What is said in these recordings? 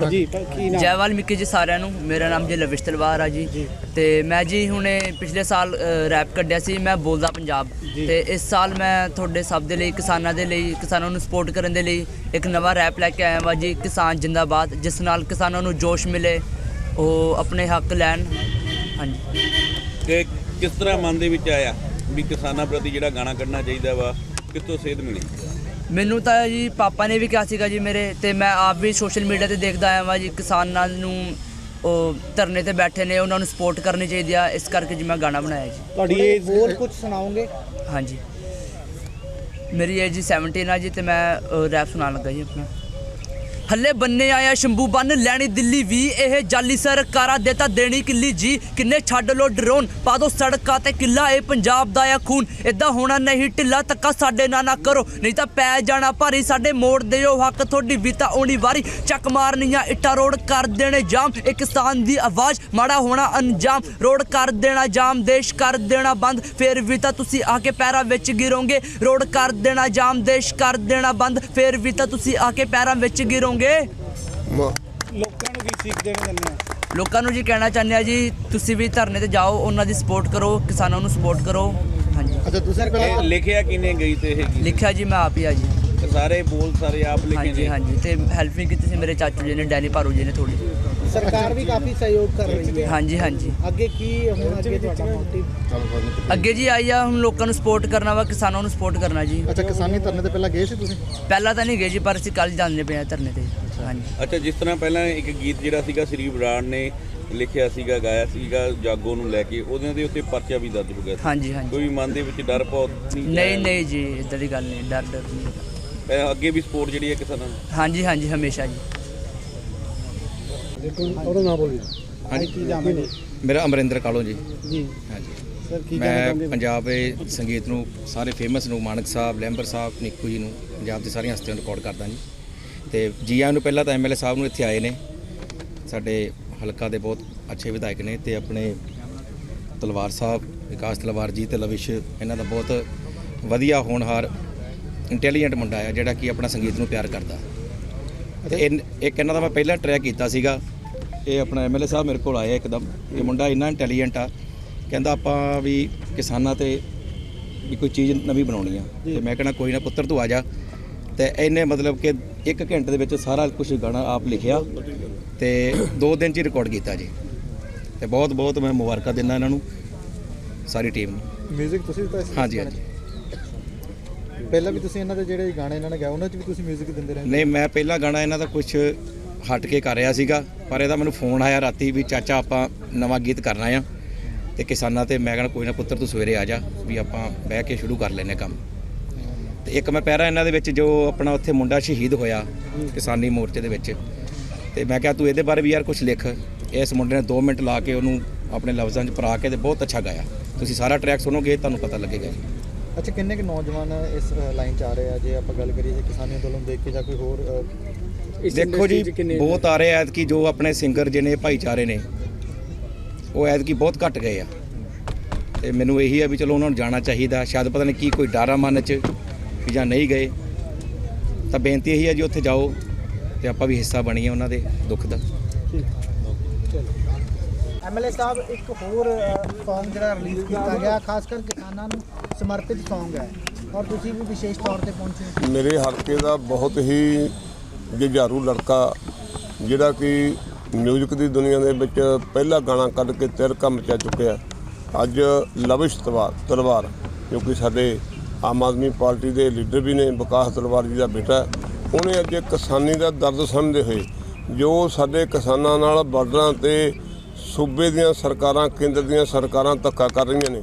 ਜੀ ਕੀ ਨਾਮ? ਜੈ ਵਾਲਮੀਕੀ ਜੀ ਸਾਰਿਆਂ ਨੂੰ। ਮੇਰਾ ਨਾਮ ਜੀ ਲਵਿਸ਼ ਤਲਵਾਰ ਆ ਜੀ। ਤੇ ਮੈਂ ਜੀ ਹੁਣੇ ਪਿਛਲੇ ਸਾਲ ਰੈਪ ਕੱਢਿਆ ਸੀ। ਮੈਂ ਬੋਲਦਾ ਪੰਜਾਬ। ਤੇ ਇਸ ਸਾਲ ਮੈਂ ਤੁਹਾਡੇ ਸਭ ਦੇ ਲਈ ਕਿਸਾਨਾਂ ਦੇ ਲਈ ਕਿਸਾਨਾਂ ਨੂੰ ਸਪੋਰਟ ਕਰਨ ਦੇ ਲਈ ਇੱਕ ਨਵਾਂ ਰੈਪ ਲੈ ਕੇ ਆਇਆ ਹਾਂ ਜੀ ਕਿਸਾਨ ਜਿੰਦਾਬਾਦ ਜਿਸ ਨਾਲ ਕਿਸਾਨਾਂ ਨੂੰ ਜੋਸ਼ ਮਿਲੇ ਉਹ ਆਪਣੇ ਹੱਕ ਲੈਣ। ਹਾਂਜੀ। ਕਿ ਕਿਸ ਤਰ੍ਹਾਂ ਮਨ ਦੇ ਵਿੱਚ ਆਇਆ ਵੀ ਕਿਸਾਨਾਂ ਪ੍ਰਤੀ ਜਿਹੜਾ ਗਾਣਾ ਕੱਢਣਾ ਚਾਹੀਦਾ ਵਾ ਕਿੱਥੋਂ ਸੇਧ ਮਿਲੀ? ਮੈਨੂੰ ਤਾਂ ਜੀ ਪਾਪਾ ਨੇ ਵੀ ਕਿਹਾ ਸੀਗਾ ਜੀ ਮੇਰੇ ਤੇ ਮੈਂ ਆਪ ਵੀ ਸੋਸ਼ਲ ਮੀਡੀਆ ਤੇ ਦੇਖਦਾ ਆਇਆ ਵਾਂ ਜੀ ਕਿਸਾਨਾਂ ਨੂੰ ਉਹ ਧਰਨੇ ਤੇ ਬੈਠੇ ਨੇ ਉਹਨਾਂ ਨੂੰ ਸਪੋਰਟ ਕਰਨੀ ਚਾਹੀਦੀ ਆ ਇਸ ਕਰਕੇ ਜੀ ਮੈਂ ਗਾਣਾ ਬਣਾਇਆ ਜੀ। ਤੁਹਾਡੀ ਏਜ ਬੋਲ ਕੁਝ ਸੁਣਾਓਗੇ? ਹਾਂਜੀ। ਮੇਰੀ ਏਜ ਜੀ 17 ਆ ਜੀ ਤੇ ਮੈਂ ਰੈਪ ਸੁਣਾਉਣ ਲੱਗਾ ਜੀ ਆਪਣਾ। ਹੱਲੇ ਬੰਨੇ ਆਇਆ ਸ਼ੰਭੂ ਬੰਨ, ਲੈਣੀ ਦਿੱਲੀ ਵੀ ਇਹ ਜਾਲੀ ਸਰਕਾਰਾਂ ਦੇ ਤਾਂ ਦੇਣੀ ਕਿੱਲੀ ਜੀ। ਕਿੰਨੇ ਛੱਡ ਲੋ ਡਰੋਨ, ਪਾ ਦੋ ਸੜਕਾਂ ਤੇ ਕਿੱਲਾ, ਇਹ ਪੰਜਾਬ ਦਾ ਆ ਖੂਨ। ਇਦਾਂ ਹੋਣਾ ਨਹੀਂ, ਢਿੱਲਾ ਤੱਕਾ ਸਾਡੇ ਨਾਲ ਨਾ ਕਰੋ। ਨਹੀਂ ਤਾਂ ਪੈ ਜਾਣਾ ਭਾਰੀ, ਸਾਡੇ ਮੋੜ ਦਿਓ ਹੱਕ ਤੁਹਾਡੀ ਵੀ ਤਾਂ ਆਉਣੀ ਵਾਰੀ। ਚੱਕ ਮਾਰਨੀਆਂ ਇੱਟਾਂ, ਰੋਡ ਕਰ ਦੇਣੇ ਜਾਮ। ਇਹ ਕਿਸਾਨ ਦੀ ਆਵਾਜ਼, ਮਾੜਾ ਹੋਣਾ ਅੰਜਾਮ। ਰੋਡ ਕਰ ਦੇਣਾ ਜਾਮ, ਦੇਸ਼ ਕਰ ਦੇਣਾ ਬੰਦ। ਫੇਰ ਵੀ ਤਾਂ ਤੁਸੀਂ ਆ ਕੇ ਪੈਰਾਂ ਵਿੱਚ ਗਿਰੋਗੇ। ਰੋਡ ਕਰ ਦੇਣਾ ਜਾਮ, ਦੇਸ਼ ਕਰ ਦੇਣਾ ਬੰਦ। ਫੇਰ ਵੀ ਤਾਂ ਤੁਸੀਂ ਆ ਕੇ ਪੈਰਾਂ ਵਿੱਚ ਗਿਰੋਗੇ। ਲੋਕਾਂ ਨੂੰ ਕੀ ਸਿੱਖ ਦੇਣਾ ਚਾਹੁੰਦੇ ਆ ਲੋਕਾਂ ਨੂੰ ਜੀ ਕਹਿਣਾ ਚਾਹੁੰਦੇ ਆ ਜੀ ਤੁਸੀਂ ਵੀ ਧਰਨੇ ਤੇ ਜਾਓ ਉਹਨਾਂ ਦੀ ਸਪੋਰਟ ਕਰੋ ਕਿਸਾਨਾਂ ਨੂੰ ਸਪੋਰਟ ਕਰੋ। ਹਾਂਜੀ। ਅੱਛਾ ਤੁਸੀਂ ਇਹ ਲਿਖਿਆ ਕਿਨੇ ਗਈ ਤੇ ਇਹ ਗੀਤ? ਲਿਖਿਆ ਜੀ ਮੈਂ ਆਪ ਹੀ ਆ ਜੀ। ਸਾਰੇ ਬੋਲ ਸਾਰੇ ਆਪ ਲਿਖੇ ਹਾਂਜੀ ਨੇ? ਹਾਂਜੀ ਤੇ ਹੈਲਪ ਵੀ ਕੀਤੀ ਸੀ ਮੇਰੇ ਚਾਚੂ ਜੀ ਨੇ ਡੈਨੀ ਭਾਰੂ ਜੀ ਨੇ ਥੋੜੀ ਸਰਕਾਰ ਵੀ ਕਾਫੀ ਸਹਿਯੋਗ ਕਰ ਰਹੀ ਹੈ। ਹਾਂਜੀ ਹਾਂਜੀ। ਅੱਗੇ ਕੀ ਹੁਣ ਅੱਗੇ ਤੁਹਾਡਾ ਮੋਟਿਵ ਅੱਗੇ ਜੀ ਆਈ ਆ ਹੁਣ ਲੋਕਾਂ ਨੂੰ ਸਪੋਰਟ ਕਰਨਾ ਵਾ ਕਿਸਾਨਾਂ ਨੂੰ ਸਪੋਰਟ ਕਰਨਾ ਜੀ। ਅੱਛਾ ਕਿਸਾਨੀ ਧਰਨੇ ਤੇ ਪਹਿਲਾਂ ਗਏ ਸੀ ਤੁਸੀਂ? ਪਹਿਲਾਂ ਤਾਂ ਨਹੀਂ ਗਏ ਜੀ ਪਰ ਅਸੀਂ ਕੱਲ ਜਾਂਦੇ ਪਏ ਆ ਧਰਨੇ ਤੇ। ਹਾਂਜੀ। ਅੱਛਾ ਜਿਸ ਤਰ੍ਹਾਂ ਪਹਿਲਾਂ ਇੱਕ ਗੀਤ ਜਿਹੜਾ ਸੀਗਾ ਸ੍ਰੀ ਬਰਾੜ ਨੇ ਲਿਖਿਆ ਸੀਗਾ ਗਾਇਆ ਸੀਗਾ ਜਾਗੋ ਨੂੰ ਲੈ ਕੇ ਉਹਦੇ ਦੇ ਉੱਤੇ ਪਰਚਾ ਵੀ ਦਰਜ ਹੋ ਗਿਆ ਸੀ। ਹਾਂਜੀ ਹਾਂਜੀ। ਕੋਈ ਮਨ ਦੇ ਵਿੱਚ ਡਰ ਪਾਉ ਨਹੀਂ ਨਹੀਂ ਜੀ ਇਦਾਂ ਦੀ ਗੱਲ ਨਹੀਂ ਡਰ ਡਰ ਨਹੀਂ। ਅੱਗੇ ਵੀ ਸਪੋਰਟ ਜਿਹੜੀ ਹੈ ਕਿਸਾਨਾਂ ਨੂੰ? ਹਾਂਜੀ ਹਾਂਜੀ ਹਮੇਸ਼ਾ ਜੀ। ਉਹਦਾ ਨਾਮ ਬੋਲੀ ਹਾਂਜੀ। ਕੀ ਨਾਮ ਹੈ ਜੀ? ਮੇਰਾ ਅਮਰਿੰਦਰ ਕਾਲੋ ਜੀ। ਜੀ। ਹਾਂਜੀ। ਸਰ ਕੀ ਕਹਿਣਾ ਮੈਂ ਪੰਜਾਬ ਦੇ ਸੰਗੀਤ ਨੂੰ ਸਾਰੇ ਫੇਮਸ ਨੂੰ ਮਾਨਕ ਸਾਹਿਬ ਲੈਂਬਰ ਸਾਹਿਬ ਨਿੱਕੂ ਜੀ ਨੂੰ ਪੰਜਾਬ ਦੀ ਸਾਰੀਆਂ ਹਸਤੀਆਂ ਨੂੰ ਰਿਕਾਰਡ ਕਰਦਾ ਜੀ। ਤੇ ਜੀ ਆਇਆਂ ਨੂੰ ਪਹਿਲਾਂ ਤਾਂ ਐਮਐਲਏ ਸਾਹਿਬ ਨੂੰ ਇੱਥੇ ਆਏ ਨੇ। ਸਾਡੇ ਹਲਕਾ ਦੇ ਬਹੁਤ ਅੱਛੇ ਵਿਧਾਇਕ ਨੇ ਤੇ ਆਪਣੇ ਤਲਵਾਰ ਸਾਹਿਬ ਵਿਕਾਸ ਤਲਵਾਰ ਜੀ ਤੇ ਲਵਿਸ਼ ਇਹਨਾਂ ਦਾ ਬਹੁਤ ਵਧੀਆ ਹੋਣਹਾਰ ਇੰਟੈਲੀਜੈਂਟ ਮੁੰਡਾ ਆ ਜਿਹੜਾ ਕਿ ਆਪਣਾ ਸੰਗੀਤ ਨੂੰ ਪਿਆਰ ਕਰਦਾ। ਤੇ ਇੱਕ ਇਹਨਾਂ ਦਾ ਮੈਂ ਪਹਿਲਾਂ ਟਰੈਕ ਕੀਤਾ ਸੀਗਾ। ਇਹ ਆਪਣਾ ਐਮਐਲਏ ਸਾਹਿਬ ਮੇਰੇ ਕੋਲ ਆਇਆ ਇੱਕਦਮ ਇਹ ਮੁੰਡਾ ਇੰਨਾ ਇੰਟੈਲੀਜੈਂਟ ਆ ਕਹਿੰਦਾ ਆਪਾਂ ਵੀ ਕਿਸਾਨਾਂ ਤੇ ਵੀ ਕੋਈ ਚੀਜ਼ ਨਵੀਂ ਬਣਾਉਣੀ ਆ ਤੇ ਮੈਂ ਕਹਿੰਦਾ ਕੋਈ ਨਾ ਪੁੱਤਰ ਤੂੰ ਆ ਜਾ ਤੇ ਇਹਨੇ ਮਤਲਬ ਕਿ ਇੱਕ ਘੰਟੇ ਦੇ ਵਿੱਚ ਸਾਰਾ ਕੁਝ ਗਾਣਾ ਆਪ ਲਿਖਿਆ ਤੇ ਦੋ ਦਿਨ ਚ ਹੀ ਰਿਕਾਰਡ ਕੀਤਾ ਜੀ ਤੇ ਬਹੁਤ ਬਹੁਤ ਮੈਂ ਮੁਬਾਰਕਾਂ ਦਿੰਦਾ ਇਹਨਾਂ ਨੂੰ ਸਾਰੀ ਟੀਮ ਨੂੰ 뮤직 ਤੁਸੀਂ ਤਾਂ ਹਾਂਜੀ ਹਾਂਜੀ ਪਹਿਲਾਂ ਵੀ ਤੁਸੀਂ ਇਹਨਾਂ ਦੇ ਜਿਹੜੇ ਗਾਣੇ ਇਹਨਾਂ ਨੇ ਗਾਏ ਉਹਨਾਂ 'ਚ ਵੀ ਤੁਸੀਂ 뮤직 ਦਿੰਦੇ ਰਹੇ ਨਹੀਂ ਮੈਂ ਪਹਿਲਾ ਗਾਣਾ ਇਹਨਾਂ ਦਾ ਕੁਝ ਹਟ ਕੇ ਕਰ ਰਿਹਾ ਸੀਗਾ, ਪਰ ਇਹਦਾ ਮੈਨੂੰ ਫੋਨ ਆਇਆ ਰਾਤੀ ਵੀ ਚਾਚਾ ਆਪਾਂ ਨਵਾਂ ਗੀਤ ਕਰਨਾ ਆ ਤੇ ਕਿਸਾਨਾਂ ਤੇ ਮੈਂ ਕਹਿੰਦਾ ਕੋਈ ਨਾ ਪੁੱਤਰ ਤੂੰ ਸਵੇਰੇ ਆ ਜਾ ਵੀ ਆਪਾਂ ਬਹਿ ਕੇ ਸ਼ੁਰੂ ਕਰ ਲੈਨੇ ਕੰਮ। ਤੇ ਇੱਕ ਮੈਂ ਪਹਿਰਾ ਇਹਨਾਂ ਦੇ ਵਿੱਚ ਜੋ ਆਪਣਾ ਉੱਥੇ ਮੁੰਡਾ ਸ਼ਹੀਦ ਹੋਇਆ ਕਿਸਾਨੀ ਮੋਰਚੇ ਦੇ ਵਿੱਚ, ਤੇ ਮੈਂ ਕਿਹਾ ਤੂੰ ਇਹਦੇ ਬਾਰੇ ਵੀ ਯਾਰ ਕੁਝ ਲਿਖ। ਇਸ ਮੁੰਡੇ ਨੇ 2 ਮਿੰਟ ਲਾ ਕੇ ਉਹਨੂੰ ਆਪਣੇ ਲਫ਼ਜ਼ਾਂ 'ਚ ਪਰਾ ਕੇ ਤੇ ਬਹੁਤ ਅੱਛਾ ਗਾਇਆ। ਤੁਸੀਂ ਸਾਰਾ ਟਰੈਕ ਸੁਣੋਗੇ, ਤੁਹਾਨੂੰ ਪਤਾ ਲੱਗੇਗਾ ਜੀ। ਅੱਛਾ, ਕਿੰਨੇ ਕੁ ਨੌਜਵਾਨ ਇਸ ਲਾਈਨ 'ਚ ਆ ਰਹੇ ਆ? ਜੇ ਆਪਾਂ ਗੱਲ ਕਰੀਏ ਕਿਸਾਨੀ ਅੰਦੋਲਨ ਦੇਖ ਕੇ ਜਾਂ ਕੋਈ ਹੋਰ ਇਸ ਦੇਖੋ ਜੀ ਬਹੁਤ ਆ ਰਹੇ ਐਤ ਕਿ ਜੋ ਆਪਣੇ ਸਿੰਗਰ ਜਿਹਨੇ ਭਾਈਚਾਰੇ ਨੇ ਉਹ ਐਤ ਕੀ ਬਹੁਤ ਘਟ ਗਏ ਆ। ਤੇ ਮੈਨੂੰ ਇਹੀ ਆ ਵੀ ਚਲੋ ਉਹਨਾਂ ਨੂੰ ਜਾਣਾ ਚਾਹੀਦਾ। ਸ਼ਾਇਦ ਪਤਾ ਨਹੀਂ ਕੀ ਕੋਈ ਡਾਰਾ ਮਨ ਚ ਵੀ ਜਾਂ ਨਹੀਂ ਗਏ। ਤਾਂ ਬੇਨਤੀ ਇਹੀ ਆ ਜੀ ਉੱਥੇ ਜਾਓ ਤੇ ਆਪਾਂ ਵੀ ਹਿੱਸਾ ਬਣੀਏ ਉਹਨਾਂ ਦੇ ਦੁੱਖ ਦਾ। ਐਮਐਲਏ ਸਾਹਿਬ ਇੱਕ ਹੋਰ Song ਜਿਹੜਾ ਰਿਲੀਜ਼ ਕੀਤਾ ਗਿਆ ਖਾਸ ਕਰ ਕਿਸਾਨਾਂ ਨੂੰ ਸਮਰਪਿਤ Song ਹੈ। ਔਰ ਤੁਸੀਂ ਵੀ ਵਿਸ਼ੇਸ਼ ਤੌਰ ਤੇ ਪਹੁੰਚੇ। ਮੇਰੇ ਹਲਕੇ ਦਾ ਬਹੁਤ ਹੀ ਜੁਝਾਰੂ ਲੜਕਾ, ਜਿਹੜਾ ਕਿ ਮਿਊਜ਼ਿਕ ਦੀ ਦੁਨੀਆ ਦੇ ਵਿੱਚ ਪਹਿਲਾ ਗਾਣਾ ਕੱਢ ਕੇ ਤਿਰਕਾ ਮਚਾ ਚੁੱਕਿਆ। ਅੱਜ ਲਵਿਸ਼ ਤਲਵਾਰ ਤਲਵਾਰ, ਜੋ ਕਿ ਸਾਡੇ ਆਮ ਆਦਮੀ ਪਾਰਟੀ ਦੇ ਲੀਡਰ ਵੀ ਨੇ, ਵਿਕਾਸ ਤਲਵਾਰ ਜੀ ਦਾ ਬੇਟਾ, ਉਹਨੇ ਅੱਜ ਕਿਸਾਨੀ ਦਾ ਦਰਦ ਸਮਝਦੇ ਹੋਏ, ਜੋ ਸਾਡੇ ਕਿਸਾਨਾਂ ਨਾਲ ਬਾਰਡਰਾਂ ਤੇ ਸੂਬੇ ਦੀਆਂ ਸਰਕਾਰਾਂ, ਕੇਂਦਰ ਦੀਆਂ ਸਰਕਾਰਾਂ ਧੱਕਾ ਕਰ ਰਹੀਆਂ ਨੇ,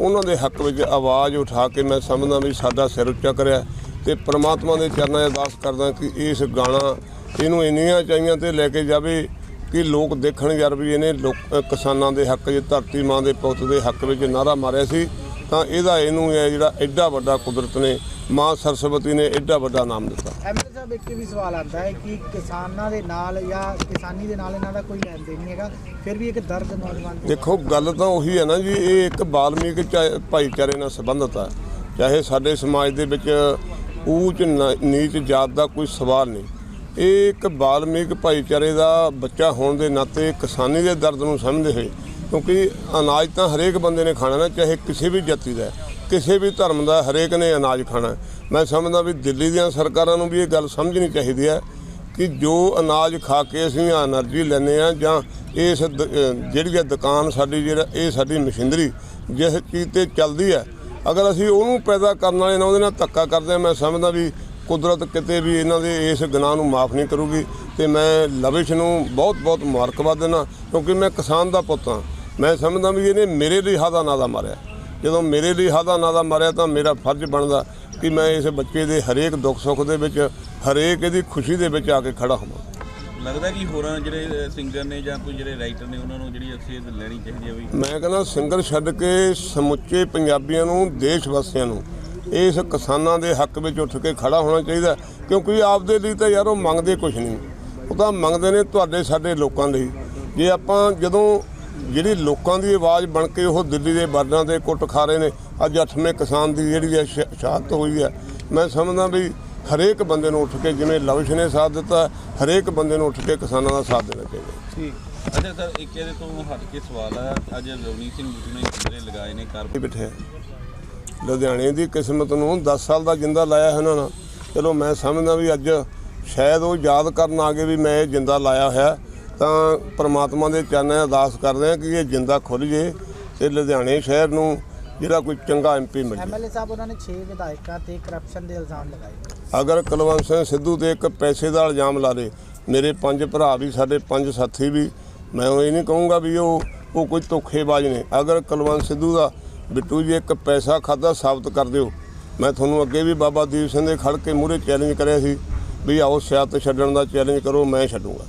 ਉਹਨਾਂ ਦੇ ਹੱਕ ਵਿੱਚ ਆਵਾਜ਼ ਉਠਾ ਕੇ ਮੈਂ ਸਮਝਦਾ ਵੀ ਸਾਡਾ ਸਿਰ ਉੱਚਾ ਕਰਿਆ। ਤੇ ਪ੍ਰਮਾਤਮਾ ਦੇ ਚਰਨਾਂ 'ਚ ਅਰਦਾਸ ਕਰਦਾ ਕਿ ਇਸ ਗਾਣਾ ਇਹਨੂੰ ਇੰਨੀਆਂ ਚਾਹੀਆਂ ਤੇ ਲੈ ਕੇ ਜਾਵੇ ਕਿ ਲੋਕ ਦੇਖਣ ਯਾਰ ਵੀ ਇਹਨੇ ਲੋਕ ਕਿਸਾਨਾਂ ਦੇ ਹੱਕ 'ਚ ਧਰਤੀ ਮਾਂ ਦੇ ਪੁੱਤ ਦੇ ਹੱਕ ਵਿੱਚ ਨਾਰਾ ਮਾਰਿਆ ਸੀ ਤਾਂ ਇਹਦਾ ਇਹਨੂੰ ਇਹ ਜਿਹੜਾ ਐਡਾ ਵੱਡਾ ਕੁਦਰਤ ਨੇ ਮਾਂ ਸਰਸਵਤੀ ਨੇ ਐਡਾ ਵੱਡਾ ਨਾਮ ਦਿੱਤਾ। ਐਮਐਲਏ ਸਾਹਿਬ ਇੱਕ ਵੀ ਸਵਾਲ ਆਉਂਦਾ ਹੈ ਕਿ ਕਿਸਾਨਾਂ ਦੇ ਨਾਲ ਜਾਂ ਕਿਸਾਨੀ ਦੇ ਨਾਲ ਇਹਨਾਂ ਦਾ ਕੋਈ ਲੈਣ ਦੇਣ ਨਹੀਂ ਹੈਗਾ ਫਿਰ ਵੀ ਇੱਕ ਦਰਦ ਨੌਜਵਾਨ ਦੇਖੋ ਗੱਲ ਤਾਂ ਉਹੀ ਹੈ ਨਾ ਜੀ ਇਹ ਇੱਕ ਬਾਲਮੀਕ ਭਾਈਚਾਰੇ ਨਾਲ ਸੰਬੰਧਿਤ ਹੈ ਚਾਹੇ ਸਾਡੇ ਸਮਾਜ ਦੇ ਵਿੱਚ ਊਚ ਨੀਚ ਜਾਤ ਦਾ ਕੋਈ ਸਵਾਲ ਨਹੀਂ। ਇਹ ਇੱਕ ਬਾਲਮੀਕ ਭਾਈਚਾਰੇ ਦਾ ਬੱਚਾ ਹੋਣ ਦੇ ਨਾਤੇ ਕਿਸਾਨੀ ਦੇ ਦਰਦ ਨੂੰ ਸਮਝਦੇ ਹੋਏ, ਕਿਉਂਕਿ ਅਨਾਜ ਤਾਂ ਹਰੇਕ ਬੰਦੇ ਨੇ ਖਾਣਾ ਨਾ, ਚਾਹੇ ਕਿਸੇ ਵੀ ਜਾਤੀ ਦਾ ਕਿਸੇ ਵੀ ਧਰਮ ਦਾ ਹਰੇਕ ਨੇ ਅਨਾਜ ਖਾਣਾ ਮੈਂ ਸਮਝਦਾ ਵੀ ਦਿੱਲੀ ਦੀਆਂ ਸਰਕਾਰਾਂ ਨੂੰ ਵੀ ਇਹ ਗੱਲ ਸਮਝਣੀ ਚਾਹੀਦੀ ਹੈ ਕਿ ਜੋ ਅਨਾਜ ਖਾ ਕੇ ਅਸੀਂ એનર્ਜੀ ਲੈਨੇ ਆ ਜਾਂ ਇਸ ਜਿਹੜੀ ਦੁਕਾਨ ਸਾਡੀ, ਜਿਹੜਾ ਇਹ ਸਾਡੀ ਮਸ਼ੀਨਰੀ, ਜਿਸ ਚੀਜ਼ ਤੇ ਚੱਲਦੀ ਹੈ ਅਗਰ ਅਸੀਂ ਉਹਨੂੰ ਪੈਦਾ ਕਰਨ ਵਾਲੇ ਨਾਲ ਉਹਦੇ ਨਾਲ ਧੱਕਾ ਕਰਦੇ ਹਾਂ, ਮੈਂ ਸਮਝਦਾ ਵੀ ਕੁਦਰਤ ਕਿਤੇ ਵੀ ਇਹਨਾਂ ਦੇ ਇਸ ਗੁਨਾਹ ਨੂੰ ਮਾਫ ਨਹੀਂ ਕਰੂਗੀ ਤੇ ਮੈਂ ਲਵਿਸ਼ ਨੂੰ ਬਹੁਤ ਬਹੁਤ ਮੁਬਾਰਕਬਾਦ ਦਿੰਦਾ ਕਿਉਂਕਿ ਮੈਂ ਕਿਸਾਨ ਦਾ ਪੁੱਤ ਹਾਂ। ਮੈਂ ਸਮਝਦਾ ਵੀ ਇਹਨੇ ਮੇਰੇ ਲਈ ਹਾਦਾ ਨਾਦਾ ਮਾਰਿਆ। ਜਦੋਂ ਮੇਰੇ ਲਈ ਹਾਦਾ ਨਾਦਾ ਮਾਰਿਆ ਤਾਂ ਮੇਰਾ ਫਰਜ਼ ਬਣਦਾ ਕਿ ਮੈਂ ਇਸ ਬੱਚੇ ਦੇ ਹਰੇਕ ਦੁੱਖ ਸੁੱਖ ਦੇ ਵਿੱਚ, ਹਰੇਕ ਇਹਦੀ ਖੁਸ਼ੀ ਦੇ ਵਿੱਚ ਆ ਕੇ ਖੜਾ ਹੋਵਾਂ। ਲੱਗਦਾ ਕਿ ਹੋਰਾਂ ਜਿਹੜੇ ਸਿੰਗਰ ਨੇ ਜਾਂ ਕੋਈ ਜਿਹੜੇ ਰਾਈਟਰ ਨੇ, ਉਹਨਾਂ ਨੂੰ ਜਿਹੜੀ ਅਸੀਂ ਲੈਣੀ ਚਾਹੀਦੀ ਹੈ ਵੀ ਮੈਂ ਕਹਿੰਦਾ ਸਿੰਗਰ ਛੱਡ ਕੇ ਸਮੁੱਚੇ ਪੰਜਾਬੀਆਂ ਨੂੰ, ਦੇਸ਼ ਵਾਸੀਆਂ ਨੂੰ, ਇਸ ਕਿਸਾਨਾਂ ਦੇ ਹੱਕ ਵਿੱਚ ਉੱਠ ਕੇ ਖੜਾ ਹੋਣਾ ਚਾਹੀਦਾ ਕਿਉਂਕਿ ਆਪਦੇ ਲਈ ਤਾਂ ਯਾਰ ਉਹ ਮੰਗਦੇ ਕੁਝ ਨਹੀਂ। ਉਹ ਤਾਂ ਮੰਗਦੇ ਨੇ ਤੁਹਾਡੇ, ਸਾਡੇ ਲੋਕਾਂ ਲਈ। ਜੇ ਆਪਾਂ ਜਦੋਂ ਜਿਹੜੀ ਲੋਕਾਂ ਦੀ ਆਵਾਜ਼ ਬਣ ਕੇ ਉਹ ਦਿੱਲੀ ਦੇ ਬਾਰਡਰਾਂ ਤੇ ਕੁੱਟ ਖਾ ਰਹੇ ਨੇ, ਅੱਜ 8ਵੇਂ ਕਿਸਾਨ ਦੀ ਜਿਹੜੀ ਹੈ ਸ਼ਹਾਦਤ ਹੋਈ ਹੈ, ਮੈਂ ਸਮਝਦਾ ਵੀ ਹਰੇਕ ਬੰਦੇ ਨੂੰ ਉੱਠ ਕੇ ਜਿਵੇਂ ਲਵਿਸ਼ ਨੇ ਸਾਥ ਦਿੱਤਾ ਹਰੇਕ ਬੰਦੇ ਨੂੰ ਉੱਠ ਕੇ ਕਿਸਾਨਾਂ ਦਾ ਸਾਥ ਦੇਣਾ ਚਾਹੀਦਾ। ਠੀਕ। ਅੱਛਾ ਸਰ ਇੱਕ ਇਹਦੇ ਤੋਂ ਹਟ ਕੇ ਸਵਾਲ ਆ ਅੱਜ ਰਵਨੀਤ ਸਿੰਘ ਬਿੱਟੂ ਨੇ ਜਿਹੜੇ ਲਗਾਏ ਨੇ ਕਰ ਇਹ ਬਿਠੇ ਲੁਧਿਆਣੇ ਦੀ ਕਿਸਮਤ ਨੂੰ 10 ਸਾਲ ਦਾ ਜਿੰਦਾ ਲਾਇਆ ਹੈ ਉਹਨਾਂ ਨੇ। ਚਲੋ ਮੈਂ ਸਮਝਦਾ ਵੀ ਅੱਜ ਸ਼ਾਇਦ ਉਹ ਯਾਦ ਕਰਨ ਆ ਗਏ ਵੀ ਮੈਂ ਇਹ ਜਿੰਦਾ ਲਾਇਆ ਹੋਇਆ। ਤਾਂ ਪ੍ਰਮਾਤਮਾ ਦੇ ਚਰਨਾਂ ਅਰਦਾਸ ਕਰਦੇ ਆ ਕਿ ਇਹ ਜਿੰਦਾ ਖੁੱਲ ਜੇ ਤੇ ਲੁਧਿਆਣੇ ਸ਼ਹਿਰ ਨੂੰ ਜਿਹੜਾ ਕੋਈ ਚੰਗਾ ਐਮਪੀ ਮਿਲ ਜੇ। ਐਮਐਲਏ ਸਾਹਿਬ ਉਹਨਾਂ ਨੇ 6 ਵਿਧਾਇਕਾਂ ਤੇ ਕਰਪਸ਼ਨ ਦੇ ਇਲਜ਼ਾਮ ਲਗਾਏ। ਅਗਰ ਕੁਲਵੰਤ ਸਿੰਘ ਸਿੱਧੂ ਤੇ ਇੱਕ ਪੈਸੇ ਦਾ ਇਲਜ਼ਾਮ ਲਾ ਦੇ, ਮੇਰੇ ਪੰਜ ਭਰਾ ਵੀ, ਸਾਡੇ ਪੰਜ ਸਾਥੀ ਵੀ, ਮੈਂ ਉਹ ਇਹ ਨਹੀਂ ਕਹੂੰਗਾ ਵੀ ਉਹ ਉਹ ਕੋਈ ਧੋਖੇਬਾਜ਼ ਨੇ। ਅਗਰ ਕੁਲਵੰਤ ਸਿੱਧੂ ਦਾ ਬਿੱਟੂ ਜੀ ਇੱਕ ਪੈਸਾ ਖਾਦਾ ਸਾਬਤ ਕਰ ਦਿਓ, ਮੈਂ ਤੁਹਾਨੂੰ ਅੱਗੇ ਵੀ ਬਾਬਾ ਦੀਪ ਸਿੰਘ ਦੇ ਖੜ ਕੇ ਮੂਹਰੇ ਚੈਲੰਜ ਕਰਿਆ ਸੀ ਵੀ ਆਓ ਸਿਆਸਤ ਛੱਡਣ ਦਾ ਚੈਲੰਜ ਕਰੋ, ਮੈਂ ਛੱਡੂੰਗਾ।